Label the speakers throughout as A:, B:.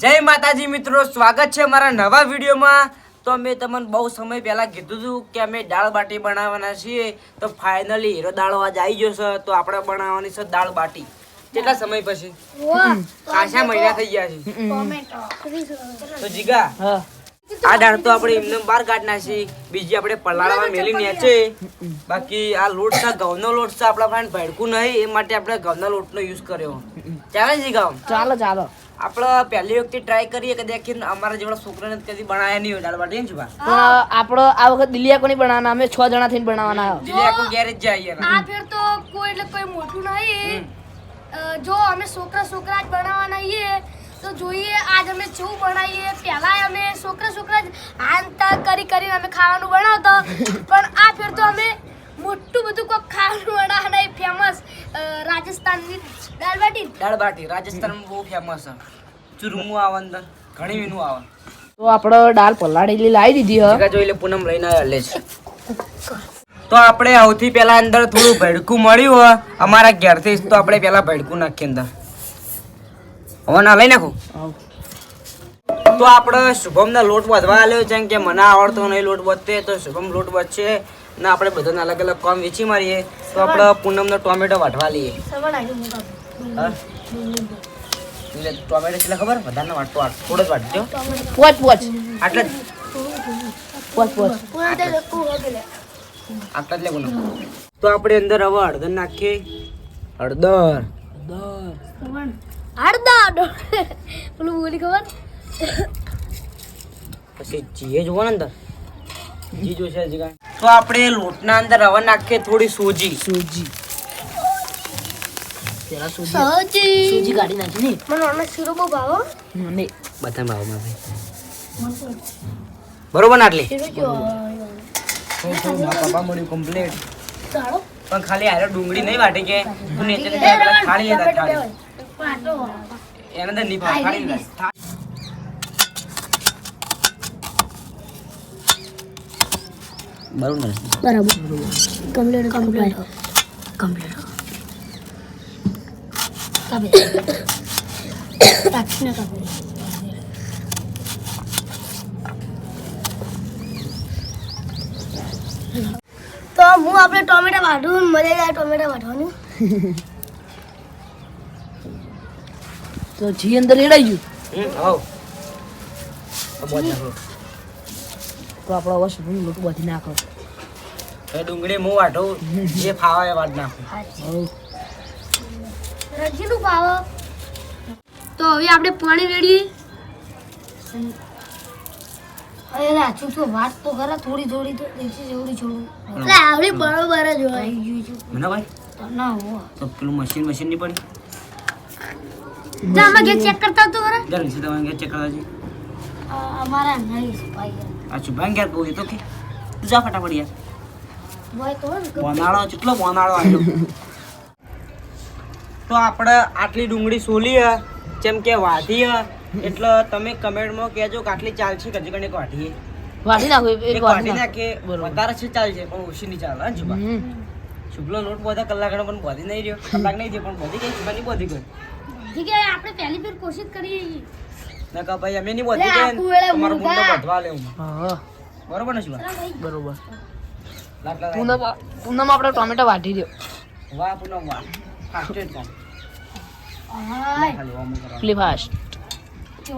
A: જય માતાજી મિત્રો સ્વાગત છે મારા નવા વિડીયોમાં. તો મેં તમને બહુ સમય પહેલા કીધું હતું કે અમે દાળ બાટી બનાવવાના છીએ. તો ફાઇનલી હીરો દાળ આજ આવી ગયો છે તો આપણે બનાવવાની છે દાળ બાટી. કેટલા સમય પછી? આશા મહિના થઈ ગયા છે. તો જીગા આ દાળ તો આપણે એમને બહાર કાઢના છે. બીજી આપણે પલાળવા મેલી નેચે બાકી આ લોટ છે ઘઉંનો લોટ છે આપણા પાસે ભડકું નહીં. એ માટે આપણે ઘઉંના લોટનો યુઝ કર્યો. ચાલે જીગા?
B: ચાલો ચાલો.
A: આપણે પહેલી વખતે ટ્રાય કરીએ કે દેખીને અમારા જેવડા છોકરાને કદી બનાયા નહીં હોય દાળ બાટી ને જુબા.
B: પણ આપણો આ વખત દિલિયા કોની બનાવવાના અમે છ જણા થઈને બનાવવાના
A: દિલ્હી આખું ગેરેજ જાય
C: આ ફેર તો કોઈ એટલે કોઈ મોટું નહીં. જો અમે છોકરા છોકરા જ બનાવવાના છીએ તો જોઈએ આજ અમે જેવું બનાવીએ. પહેલાં અમે છોકરા છોકરા જ હાનતા કરી કરીને અમે ખાવાનું બનાવતા. પણ આ ફેર તો અમે મોટું બધું કોઈ ખાવાનું અને ફેમસ રાજસ્થાનની દાળ બાટી.
A: દાળ બાટી રાજસ્થાનમાં બહુ ફેમસ છે. ચૂરમું આવે અંદર ઘણી વિનું આવે.
B: તો આપણે દાળ પલાળેલી લાવી દીધી હે.
A: જોઈ લે પૂનમ લઈને હલે લે છે. તો આપણે સૌથી પહેલા અંદર થોડું ભડકું મળ્યું હોય અમારા ઘેરથી તો આપણે પહેલા ભડકું નાખીએ અંદર. હવે ના લઈ નાખું. તો આપણે શુભમના લોટ વધવા આવ્યો છે કે મને આવડતો નહીં લોટ વધતે તો શુભમ લોટ વધશે ને આપણે બધાને અલગ અલગ કામ વેચી મારીએ. તો આપણે પૂનમનો ટોમેટો વાટવા લઈએ. એટલે ટોમેટો કેટલા ખબર? બધાને વાટતો વાટ થોડો જ વાટજો.
B: પોચ પોચ.
A: આટલે જ.
B: પોચ પોચ.
A: આટલા જ. લેવું તો આપણે અંદર હવે હળદર નાખીએ. હળદર.
C: હળદર. પેલું બોલી ખબર?
A: પછી જીએ જોવો ને અંદર. તો આપણે લોટના અંદર રવા નાખીએ થોડી સોજી.
B: સૂજી. પેલા સૂજી.
C: સહજી
B: કાઢી નાખી ને.
C: મને આનો શીરો બહુ ભાવો
B: ને
A: બધા ભાવમાં બરોબર ને આટલી? પપ્પા મળ્યું કમ્પ્લીટ પણ ખાલી આરે ડુંગળી નહીં વાટી કે. નીચે ખાલી ખાલી. એના અંદર નહીં ખાલી. બરોબર.
C: બરાબર. કમ્પ્લીટ કમ્પ્લીટ કમ્પ્લીટ કાપી રાખીને કાપી તો હું આપણે ટોમેટા વાઢું મજા આવે ટોમેટા વાઢવાનું.
B: તો જી અંદર રેડાઈ ગયું.
A: હમ આવો. તો
B: આપણે હવે શું લોટ બધી નાખો
A: એ ડુંગળી હું વાટું જે ફાવે એ વાટ નાખું
C: રજીનું ભાવ તો હવે આપણે પાણી રેડીએ. અરે રાચું તો વાત તો ખરા થોડી થોડી તો દેખી જેવડી છોડું એટલે આવડી બરોબર જ હોય.
A: મને ભાઈ?
C: ના હો.
A: તો પેલું મશીન મશીન પડી.
C: ચેક કરતા તો ખરા?
A: ચેક કરવા છે
C: અમારા નહીં ભાઈ
A: આ શુભાંગ ઘેર કહું તો કે? તું જા ફટાફટ યાર.
C: ને
A: કેટલો બોનાળો આવ્યો. તો આપણે આટલી ડુંગળી સોલી જેમ કે વાધી એટલે તમે કમેન્ટમાં કહેજો કે આટલી ચાલશે કે હજી કણેક વાઢીએ
B: વાટી નાખો એક
A: વાઢી
B: નાખો.
A: વધારે છે ચાલશે પણ ઓછી નહીં ચાલે
B: જુબા.
A: શુભલો લોટ બધા કલાકનો પણ બોધી નહીં રહ્યો. કલાક નહીં થયો પણ બોધી ગઈ શુભાની બોધી ગઈ.
C: ઠીક આપણે પહેલી ફેર કોશિશ કરીએ
A: ના કહા ભાઈ અમે નહીં બોલતી
C: લે, વેળે
A: તમારો મુંડો. બધવા લેવું
B: હા.
A: બરોબર ને શિવા?
B: બરોબર. પૂનમ પૂનમ આપણે ટોમેટો વાટી દો
A: વાહ પૂનમ વાહ. કામ.
B: ફાસ્ટ.
C: છે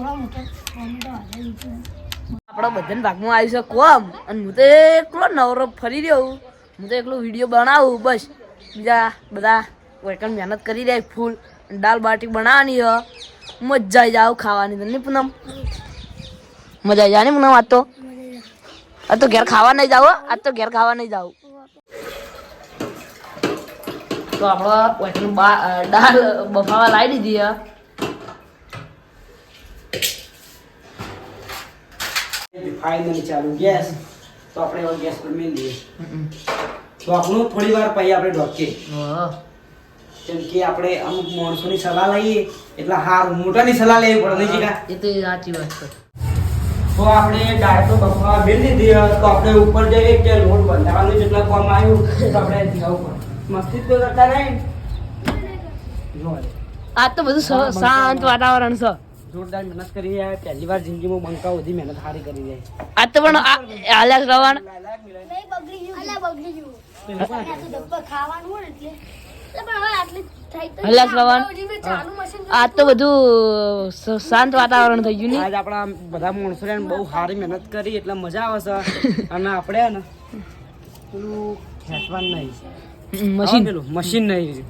B: આપણા બધાના ભાગમાં આવી છે કોમ. અને હું તો એકલો નવરો ફરી રહ્યો હું. તો એકલો વીડિયો બનાવું બસ. બીજા બધા વર્કર મહેનત કરી રહ્યા ફૂલ. અને દાલ બાટી બનાવવાની હ મજા આવી જાવ ખાવાની તને પૂનમ? મજા આવી જાય ને પૂનમ આજ તો? આજ તો ઘેર ખાવા નહીં જાવ હો. આજ તો ઘેર ખાવા નહીં જાવ તો આપણે વર્કર દાળ બફાવા લાવી દીધી
A: ફાઇનલી ચાલુ ગેસ. તો આપણે ગેસ પર મેળ દઈએ તો આપણું થોડી વાર પછી આપણે ઢોકીએ.
B: હા
A: કેમ કે આપણે અમુક માણસોની સલાહ લઈએ એટલે હાર મોટાની સલાહ લેવી પડે નહીં જીગા
B: એ તો સાચી વાત છે.
A: તો આપણે તો બફાવા મેળ દીધી તો આપણે ઉપર જઈએ કે રોડ બંધાવાનું જેટલા કામ આવ્યું તો આપણે જવું પડે મસ્તી તો કરતા નહીં. જો
B: આ. તો બધું સ- શાંત વાતાવરણ છે.
A: જોરદાર મહેનત કરી રહ્યા. પહેલી વાર જિંદગીમાં બંકા બધી મહેનત સારી કરી રહ્યા
B: આ તો પણ આલાક રવાના. રવાણ
C: નહીં બગડી ગયું. અલા બગડી ગયું. ખાવાનું હોય એટલે.
B: આજ તો બધું શાંત વાતાવરણ થઈ ગયું ને?
A: આજ આપણા બધા માણસો બહુ સારી મહેનત કરી એટલે મજા આવે છે. અને આપણે ને પેલું ખેંચવાનું નહીં.
B: મશીન.
A: મશીન પેલું મશીન નહીં.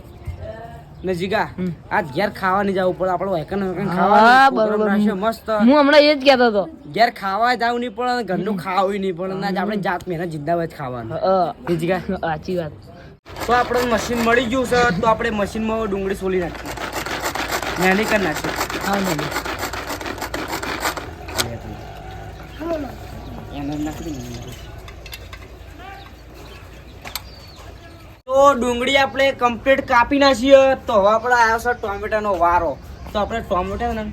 A: ને જીગા આજ ઘેર ખાવા નહીં જવું પડે આપણે વેકન વેકન
B: હા,
A: ખાવા
B: બરોબર.
A: મસ્ત.
B: હું હમણાં એ જ કહેતો હતો.
A: ઘેર ખાવા જવું નહીં પડે ઘરનું ખાવું નહીં પડે આપણે જાત મહેનત જિંદાબાદ ખાવાનું.
B: સાચી વાત.
A: તો આપણે મશીન મળી ગયું છે તો આપણે મશીનમાં ડુંગળી સોલી નાખીએ. નાની કરી નાખીએ.
B: હા.
A: તો ડુંગળી આપણે કમ્પ્લીટ કાપી નાખીએ. તો હવે આપણે આવ્યો છે ટોમેટાનો વારો. તો આપણે ટોમેટા ને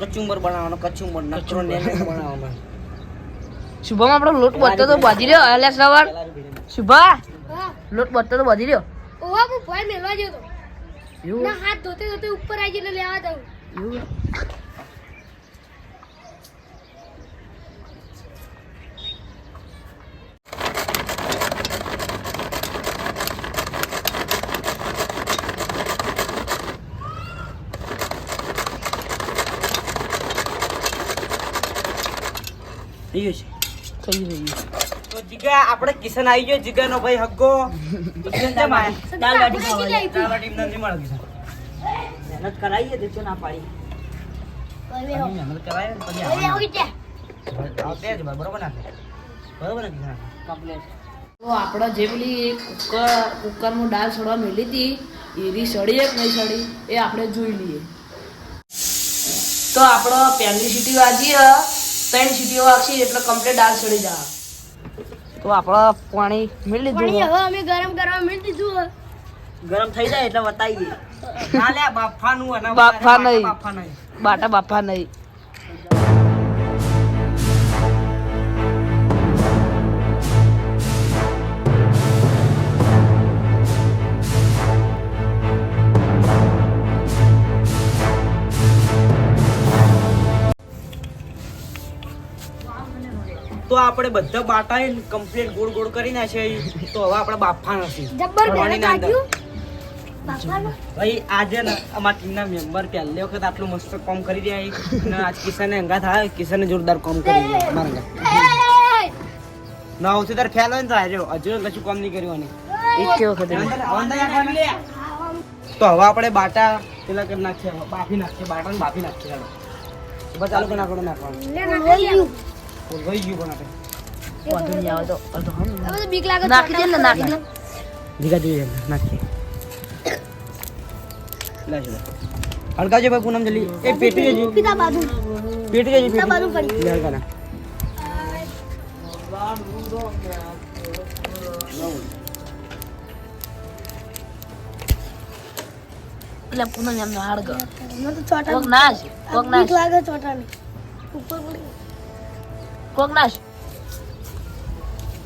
A: કચુંબર બનાવવાનો કચુંબર નકરો ને બનાવવાનો.
B: શુભમ આપણો લોટ બધો તો બાજી રહ્યો અલ્યા સવાર. શુભા. લોટ બધતો તો બધી રહ્યો.
C: ઓવા હું ભાઈ મેલવા ગયો તો.
B: એવું?
C: ના હાથ ધોતે ધોતે ઉપર આવી જઈને લેવા જાઉં.
B: એવું?
A: થઈ ગયું છે.
B: થઈ
A: તો જીગા આપણે કિશન આવી ગયો જીગાનો ભાઈ હગ્ગો કિશન કેમ આયા?
C: દાળ બાટી ખાવા
A: દાળ બાટી નથી મળે કિશન. મહેનત કરાવીએ દેજો ના પાડી. મહેનત કરાવીએ પછી આવતે જ બરોબર ના બરોબર ના કિશન
B: કમ્પ્લીટ. તો આપણે જે પેલી કુકર કુકરમાં દાળ સડવા મેલી હતી. એરી સડી એક નહીં સડી એ આપણે જોઈ લઈએ. તો આપણો પહેલી સીટી વાગી હ, ત્રણ સીટીઓ વાગશે એટલે કમ્પ્લીટ દાળ સડી જાય તો આપણે પાણી
C: પાણી
B: લીધું
C: હવે અમે ગરમ કરવા મેળ દીધું
A: ગરમ થઈ જાય એટલે બતાવીએ ના લે બાફાનું અને
B: બાફા નહીં.
A: બાફા નહીં.
B: બાટા બાફા નહીં.
A: તો આપણે બધા બાટા કમ્પ્લીટ ગોળ ગોળ કરી નાખીએ તો હવે આપણે બાફા નથી. ભાઈ આજે ને અમારા ટીમના મેમ્બર પહેલી વખત આટલું મસ્ત કામ કરી રહ્યા છે. આજ કિશને અંગા થાય કિશને જોરદાર કામ કરી રહ્યા અમારા ના આવતી તાર ખ્યાલ હોય ને તો હાર્યો હજુ કશું કામ નહીં કર્યું
B: એક વખત
A: તો હવે આપણે બાટા પેલા કરી નાખીએ બાફી નાખીએ બાટા બાફી નાખીએ ચાલો. બસ ચાલુ નાખવાનું નાખવાનું.
C: લે, નાખી દે.
A: ઓલવાઈ ગયું પણ આપણે
B: વાંધો નહીં આવે તો અડધો હમ.
C: હવે તો બીક લાગે
B: નાખી દે ને નાખી દે
A: ભીગા જોઈએ નાખીએ લે ચલો હળગાવજો ભાઈ પૂનમ જલ્દી એ પેટી જજો
C: પિતા બાજુ
A: પેટી જજો
C: પિતા બાજુ પડી
A: લે હળગાના
B: એટલે પૂનમ એમ હાડ ગયો
C: મને તો ચોટા
B: કોક નાશ કોક
C: બીક
B: નાશ
C: લાગે ચોટાની ઉપર પડી
B: કોક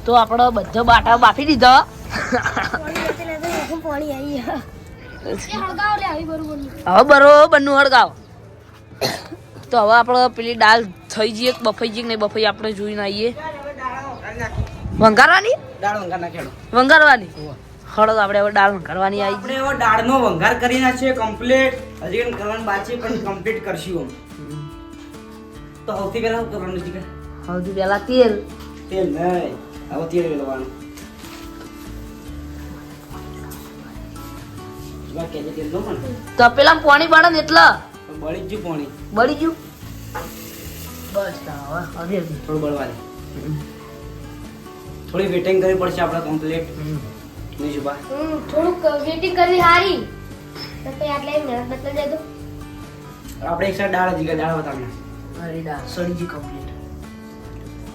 B: તો આપણો બધો બાટા બાફી દીધો. હવે બરોબરનું હળગાવ. તો હવે આપણે પેલી દાળ થઈ જઈએ બફાઈ જઈએ નહીં બફાઈ આપણે જોઈને આવીએ. વંગારવાની?
A: વંગાર
B: વંગારવાની? હળદ આપણે હવે દાળ વંગારવાની આવી
A: આપણે એવો દાળનો વંઘાર કરી નાખીએ કમ્પ્લીટ હજી કરવાનું બાકી પણ કમ્પ્લીટ કરશું તો સૌથી પહેલા શું કરવાનું છે
B: પેલા પહેલા તેલ
A: તેલ નહીં હવે તેલ તેલ
B: તો પેલા પાણી બળે ને એટલે
A: બળી જ ગયું પાણી
B: બળી ગયું બસ હવે હવે હવે.
A: થોડું બળવા દે થોડી વેટિંગ કરવી પડશે આપણે કમ્પ્લીટ નહીં શુભા
C: હમ, થોડુંક વેટિંગ કરવી સારી તો પછી આટલે મહેનત બદલાઈ જાય તો
A: આપણે એક સાઈડ દાળ જીગા દાળ બતાવના
B: અરે દાળ સડી ગઈ કમ્પ્લીટ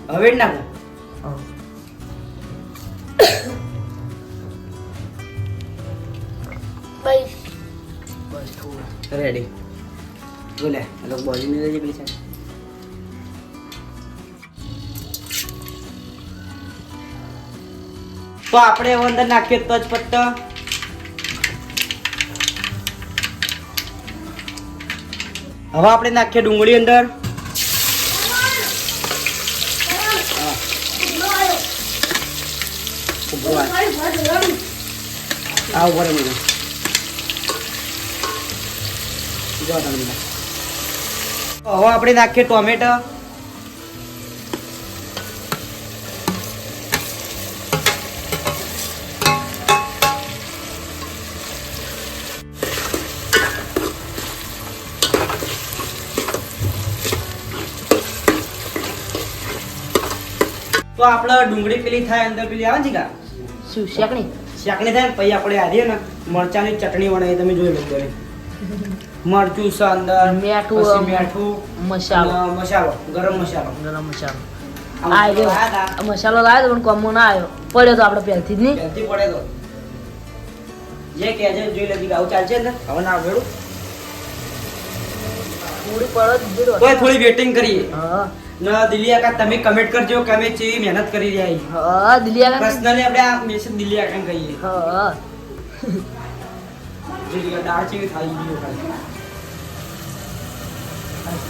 A: હવે જ નાખો. રેડી બોલે હેલો લોકો બોલી નહીં રહેજે પેલી તો આપણે એવો અંદર નાખીએ તજ પત્તા હવે આપણે નાખીએ ડુંગળી અંદર. ઊભો રાખ. આ ઊભો રહે મને. જો તમે હવે આપણે નાખીએ ટોમેટો તો આપણે ડુંગળી પેલી થાય, અંદર પેલી આવે છે કા
B: શું શેકણી?
A: શેકણી થાય ને પછી આપણે આવીએ ને મરચાની ચટણી બનાવી તમે જોઈ લો ઘરે. મરચું સાંદર
B: મીઠું,
A: મીઠું
B: મસાલો.
A: મસાલો ગરમ મસાલો.
B: ગરમ મસાલો. મસાલો લાવ્યો પણ કોમો ના આવ્યો. પડ્યો તો આપણે પહેલથી જ નહીં.
A: પહેલથી પડે તો. જે કહેજે જોઈ લેતી આવું ચાલશે ને? હવે ના ભેળું
B: પૂરી પડો જ
A: થોડી વેટિંગ કરીએ.
B: હા.
A: ના દિલ્હી આકા તમે કમેન્ટ કરજો કે અમે કેવી મહેનત કરી રહ્યા છીએ.
B: હા આગળ
A: પર્સનલી આપણે આ મેસેજ દિલ્હી આકા કહીએ.
B: હા.
A: જે કે દાળ ચેવી ખાઈ ગયો ખાલી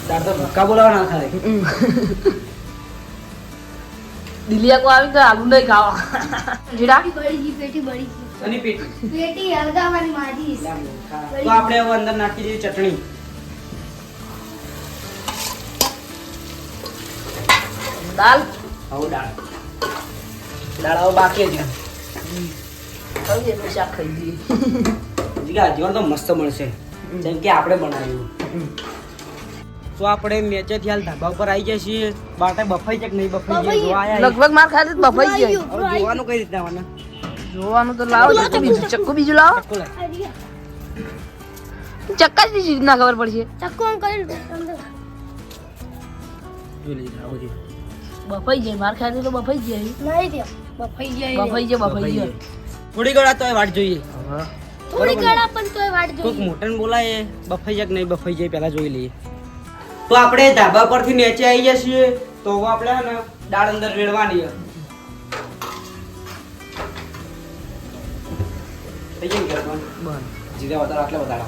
A: દાળ તો ભક્કા બોલાવા ના ખાય.
B: હમ. કો આવી તો આલુ નહીં ખાવા. જીરા
C: બડી ગઈ પેટી બડી ગઈ.
A: અને પેટી?
C: પેટી અલગાવાની માજી.
A: તો આપણે હવે અંદર નાખી દઈએ ચટણી.
B: દાલ
A: હવે દાળ. દાળ હવે બાકી જ
B: ખાઈ એટલું શાક ખાઈ દઈએ
A: જીગા જીવન તો મસ્ત મળશે. જેમ કે આપણે બનાવ્યું. તો આપણે મેચેથી હાલ ધાબા ઉપર આવી ગયા છીએ. બાટા બફાઈ છે કે નહીં બફાઈ જાય જોવા
B: લગભગ માર ખાતે જ બફાઈ જાય
A: હવે જોવાનું કઈ રીતના આવવાના
B: જોવાનું તો લાવો ચક્કુ બીજું ચક્કુ બીજું લાવો.
A: ચક્કા
B: જ બીજી રીતના ખબર પડશે.
C: ચક્કુ આમ કરી
B: બફાઈ જાય. માર ખાતે તો બફાઈ જાય.
C: નહીં બફાઈ જાય.
B: બફાઈ જાય બફાઈ જાય.
A: થોડી ગળા તોય વાટ જોઈએ.
C: થોડી ગળા પણ તોય વાટ
A: જોઈએ
C: જોઈએ.
A: મોટન બોલાય બફાઈ જાય કે નહીં બફાઈ જાય પહેલા જોઈ લઈએ. તો આપણે ધાબા પરથી નીચે આવી ગયા છીએ તો હવે આપણે હે ને દાળ અંદર રેડવાની છે. થઈ જાય ને
B: બસ.
A: જીરા વધારે આટલા વધારે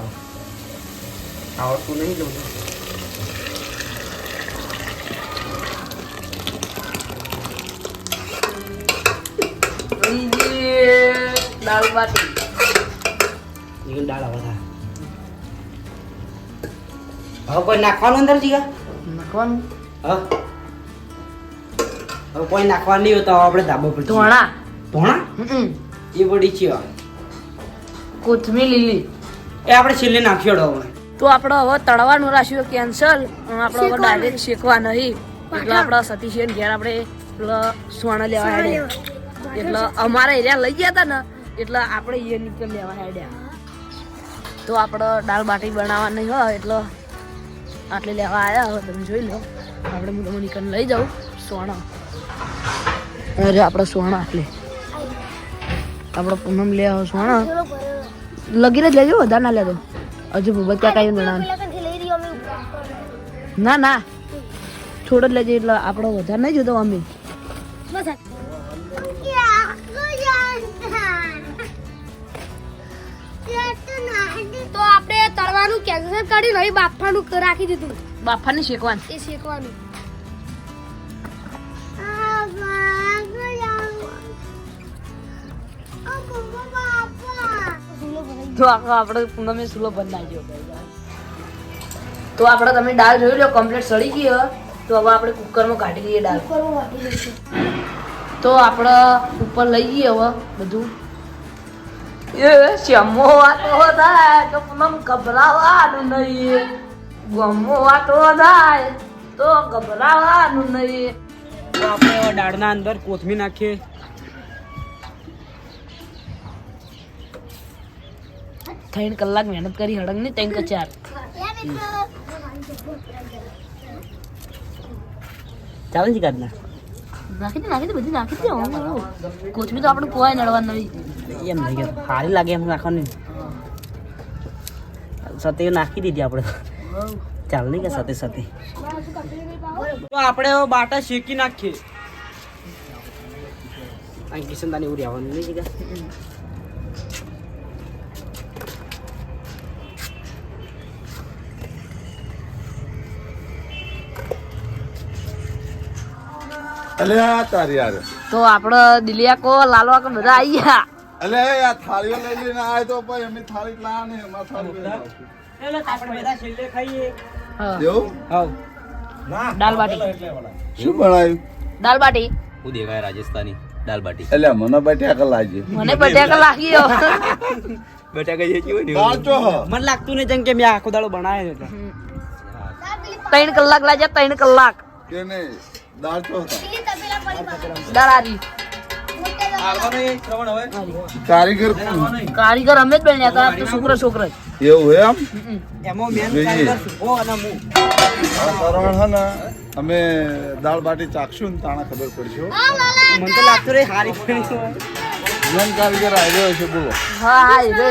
A: આવડતું નહીં જવું
B: દાળ બાટી
A: દાળ આવે વધારે હવે કોઈ નાખવાનું અંદર જીગા?
B: નાખવાનું?
A: હા. હવે કોઈ નાખવાનું નહીં હોતા આપણે ધાબો પર
B: ધોણા?
A: ધોણા? એ વડી છે
B: કોથમીર લીલી.
A: એ આપણે છેલ્લે નાખ્યો હવે.
B: તો આપણો હવે તળવાનું રાખ્યું કેન્સલ આપણે હવે ડાયરેક્ટ શેકવા નહીં. એટલે આપણા સતીશ ઘેર આપણે સોના લેવા. એટલે અમારા એરિયા લઈ ગયા હતા ને એટલે આપણે એ નીકળ લેવા હેડ્યા. તો આપણે દાળ બાટી બનાવવાની હોય એટલે આટલે લેવા આવ્યા હવે તમે જોઈ લો. આપણે હું તમને નીકળ લઈ જાઉં. સોના અરે, આપણે સોના આટલે. આપણે પૂનમ લે આવો સોના લગીને જ લેજો, વધારે ના લેતો. હજુ ભૂપત કાકા એવું
C: લઈ
B: ના ના. થોડો જ લેજે, એટલે આપણો વધારે નહીં જોતો અમે.
C: બસ તો આપણે તળવાનું કેન્સલ કરી નહીં બાફવાનું ક- રાખી દીધું.
B: બાફાની શેકવાનું.
C: એ શેકવાનું.
B: તો આખો આપણે પૂનમે સુલો બંધ નાખ્યો તો આપણે તમે દાળ જોઈ લો કમ્પ્લીટ સડી ગઈ. તો હવે આપણે કુકરમાં કાઢી લઈએ દાળ. તો આપણે ઉપર લઈ ગઈએ હવે બધું. એ શમો વાતો થાય તો પૂનમ ગભરાવાનું નહીં. ગમો વાતો થાય તો ગભરાવાનું નહીં.
A: તો આપણે ડાળના દાળના અંદર કોથમી નાખીએ.
B: ત્રણ કલાક મહેનત કરી હળંગની ત્રણ કે ચાર.
A: ચાલે છે કાઢના એમ નહીં સારી લાગે એમ નાખવાની. સતે નાખી દીધી આપણે. ચાલ નહીં કે સાથે સાથે તો આપણે બાટા શેકી નાખીએ. અહીં કિશનદાની એવું રહેવાનું નહીં કે
D: અલે આ તારી યાર
B: તો આપણે દિલિયા કો લાલવા કો બધા આવી ગયા?
D: અલે આ થાળીઓ લઈ લઈને આય તો પછી અમે થાળી ને એમાં થાળી એટલે
A: આપણે બધા છેલ્લે ખાઈએ.
B: હા.
D: એવું?
A: ના
B: દાલ બાટી.
D: શું બનાવ્યું
B: દાલ બાટી.
E: હું દેવાય રાજસ્થાની દાલ બાટી.
D: એટલે મને બટાકા લાગી
B: મને બટાકા લાગ્યો.
E: બટાકા જેવી હોય ને
D: કાચો હ.
A: મને લાગતું ને જેમ કે મેં આખો દાડો બનાવ્યો એટલે.
B: ત્રણ કલાક લાગ્યા ત્રણ કલાક.
D: કે નહીં દાળ ચો હતા
B: આરી
D: કારીગર.
B: કારીગર અમે જ બન્યા હતા તો છોકરો છોકરો જ.
D: એવું એમ?
A: એમાં મેન કારીગર સુભો અને હું.
D: આ સરવણ હે ને અમે દાળ બાટી ચાખશું ને તાણે ખબર પડશે.
A: મને તો લાગતું રે હારી પડી છે.
D: કારીગર આવ્યો છે બોલો.
B: હા હા તે ગળો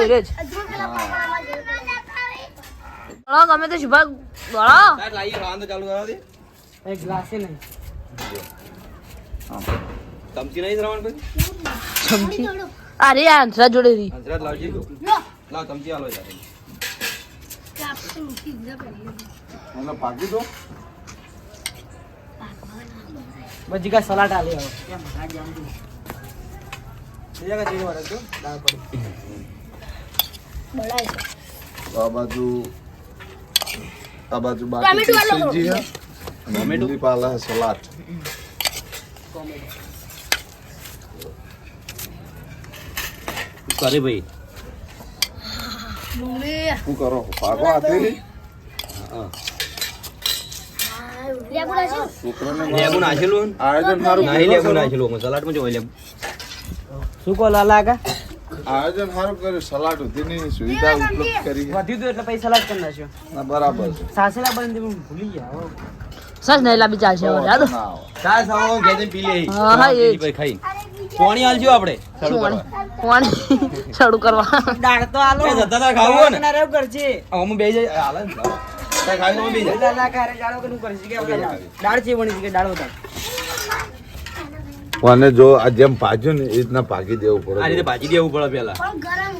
E: લાવી ખાવાનું ચાલુ કરવા
A: એક ગ્લાસે નહીં.
E: ચમચી નહીં શ્રવણ ભાઈ
B: ચમચી અરે આ અંતરા જોડે રી
E: હજરાત લાવજે
C: લો.
E: લાવ ચમચી આલો તારે
C: કે આપણે મૂકી દીધા કરીએ.
D: મને ભાગી દો
A: બધી કા સલાડ આલી હવે કેમ ભાગ જામ તું બીજા કા ચીરો રાખજો દાળ પડી
C: બળાય.
D: આ બાજુ આ બાજુ
C: ટમેટું
D: બાકી
C: આલો.
D: શ્રીજી હે અને લીલી પાલા હે સલાડ
E: કરે ભાઈ.
D: શું કરો? ભાગો
E: નાખેલું
D: આયોજન સારું કર્યું સલાડ સુધીની સુવિધા ઉપલબ્ધ કરી.
A: વધ્યું એટલે પછી સલાડ કરી નાખ્યો.
D: બરાબર છે.
A: સાસેલા બંધ ભૂલી ગયા
B: સજ નહીં લાંબી ચાલશે હવે યાદ
D: સાસ આવે.
E: ગેજે પી લે
B: હા, હા, એ.
E: ભાઈ ખાઈ પાણી આલજો આપણે. ચાલુ કરવા.
B: પાણી? શરૂ કરવા.
A: દાળ તો આલો.
E: એ જતા તા ખાવું ને?
A: ના કરજે
E: અમે બે જાય આલે તા ખાઈ નો બે જાય
A: લાલા કારે જાળો કે નું કરજે કે દાળ છે વણી છે કે દાળ બતા
D: અને જો આ જેમ ભાજ્યું ને એ રીતના ભાગી દેવું પડે.
E: આ રીતે ભાજી દેવું પડે પેલા.
C: પણ ગરમ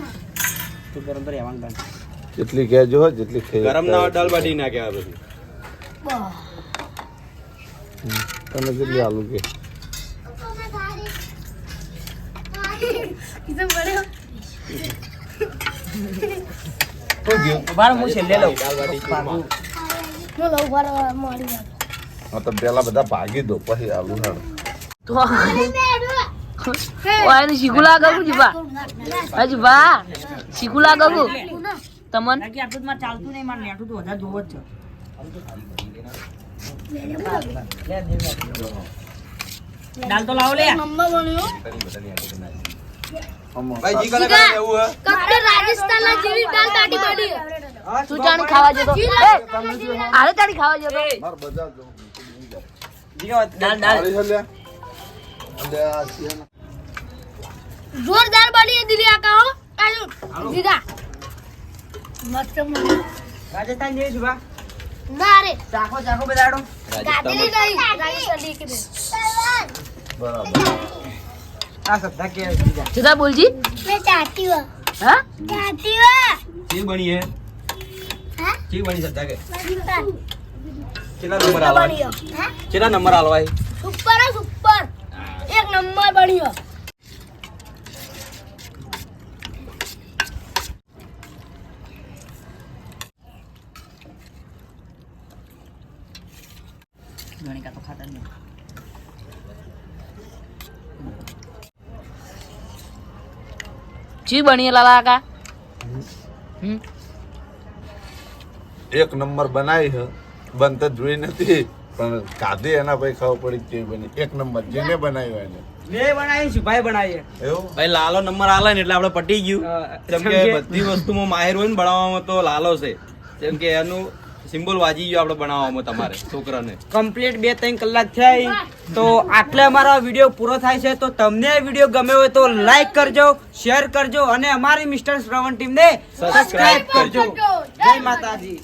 A: તું ગરમ તો રહેવાનું
D: જેટલી કહેજો જેટલી
E: ગરમ ના દાળ બાટી ના કહેવાય પછી
D: તને કેટલી આલુ કે પેલા બધા ભાગી દો પછી આલુ હાડ
B: તો ઓય શીખું લાગે કુ જીબા હજી શીખું લાગે તમન
A: બાકી આટલું જ મારે ચાલતું નહીં મારે નેઠું તો વધારે જોવો જ છે દાળ તો લાવો લે
C: નંબર બોલ્યો
E: ભાઈ જી એવું હે
C: કક્કર જેવી.
B: તું ખાવા જતો આરે ખાવા જતો
D: માર જો
C: જોરદાર બની દિલી આકા હો મસ્ત
A: રાજસ્થાન જેવી છું બા.
C: ના રે.
A: ચાખો ચાખો બધાડો
C: ગાદલી નહીં રાજસ્થાની કે
D: બરાબર.
A: આ સત્તા કે
B: જુદા બોલજી.
C: મેં ચાટી
B: હા?
E: બની હે? બની કે? કેટલા નંબર આલવાય?
C: હા?
E: કેટલા નંબર આલવાય?
C: સુપર સુપર એક નંબર બન્યો
A: ગણિકા તો ખાતા જ
B: બની લાલા કા
D: એક નંબર બનાવી છે. બનતા જોઈ નથી પણ કાધી એના ભાઈ ખબર પડી કે બની. એક નંબર જેને બનાવ્યો એને.
A: બે બનાવી છું ભાઈ બનાવીએ
D: એવું?
E: ભાઈ લાલો નંબર આલે ને એટલે આપણે પટી ગયું. જેમ કે બધી વસ્તુમાં માહિર હોય ને બનાવવામાં તો લાલો છે. જેમ કે એનું સિમ્બોલ વાજી ગયો આપણે બનાવવામાં તમારે છોકરાને.
A: કમ્પ્લીટ બે ત્રણ કલાક થાય તો આટલે અમારો વીડિયો પૂરો થાય છે. તો તમને વીડિયો ગમ્યો હોય તો લાઈક કરજો શેર કરજો અને અમારી મિસ્ટર શ્રવણ ટીમને સબસ્ક્રાઇબ કરજો. જય માતાજી.